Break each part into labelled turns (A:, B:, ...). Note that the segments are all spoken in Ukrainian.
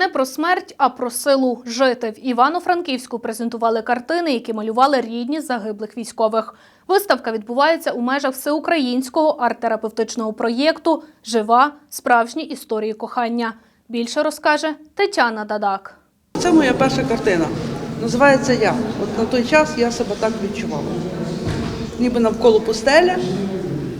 A: Не про смерть, а про силу жити. В Івано-Франківську презентували картини, які малювали рідні загиблих військових. Виставка відбувається у межах всеукраїнського арт-терапевтичного проєкту Жива справжні історії кохання. Більше розкаже Тетяна Дадак.
B: Це моя перша картина. Називається Я. От на той час я себе так відчувала. Ніби навколо пустеля,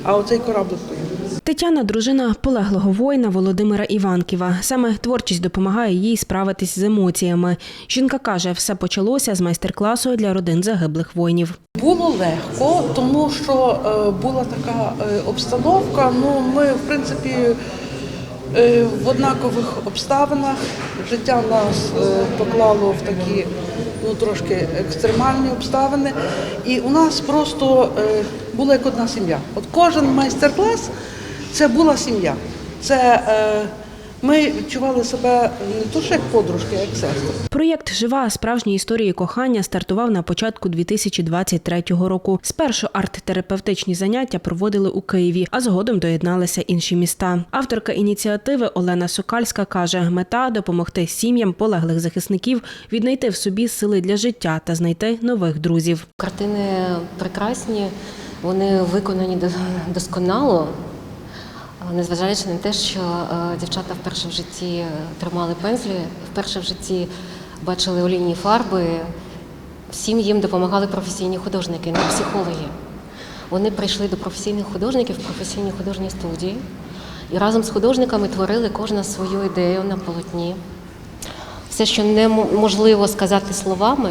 B: а оцей кораблик поїхав.
C: Тетяна дружина полеглого воїна Володимира Іванківа. Саме творчість допомагає їй справитись з емоціями. Жінка каже, все почалося з майстер-класу для родин загиблих воїнів.
B: Було легко, тому що е, була така е, обстановка. Ну, ми, в принципі, е, в однакових обставинах. Життя нас поклало в такі ну, трошки екстремальні обставини. І у нас просто була як одна сім'я. От кожен майстер-клас це була сім'я. Це е, ми відчували себе не то, що як подружки, а як сестри.
C: Проєкт Жива справжні історії кохання стартував на початку 2023 року. Спершу арт-терапевтичні заняття проводили у Києві, а згодом доєдналися інші міста. Авторка ініціативи Олена Сокальська каже: мета допомогти сім'ям полеглих захисників віднайти в собі сили для життя та знайти нових друзів.
D: Картини прекрасні, вони виконані до- досконало, незважаючи на те, що е, дівчата вперше в житті е, тримали пензлі, вперше в житті бачили олійні фарби. Всім їм допомагали професійні художники, не психологи. Вони прийшли до професійних художників в професійні художні студії і разом з художниками творили кожна свою ідею на полотні. Все, що неможливо сказати словами,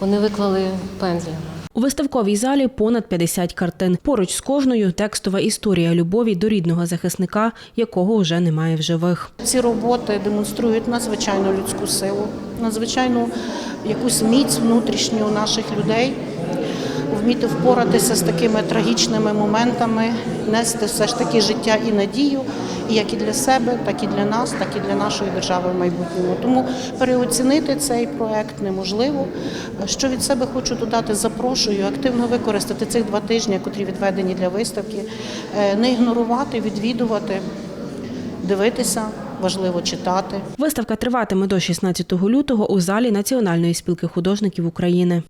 D: вони виклали пензлем.
C: У виставковій залі понад 50 картин. Поруч з кожною текстова історія любові до рідного захисника, якого вже немає в живих.
E: Ці роботи демонструють надзвичайну людську силу, надзвичайну якусь міць внутрішню наших людей, вміти впоратися з такими трагічними моментами, нести все ж таки життя і надію, як і для себе, так і для нас, так і для нашої держави в майбутньому. Тому переоцінити цей проект неможливо. Що від себе хочу додати, запрошую активно використати цих два тижні, котрі відведені для виставки, е, не ігнорувати, відвідувати дивитися, важливо читати.
C: Виставка триватиме до 16 лютого у залі Національної спілки художників України.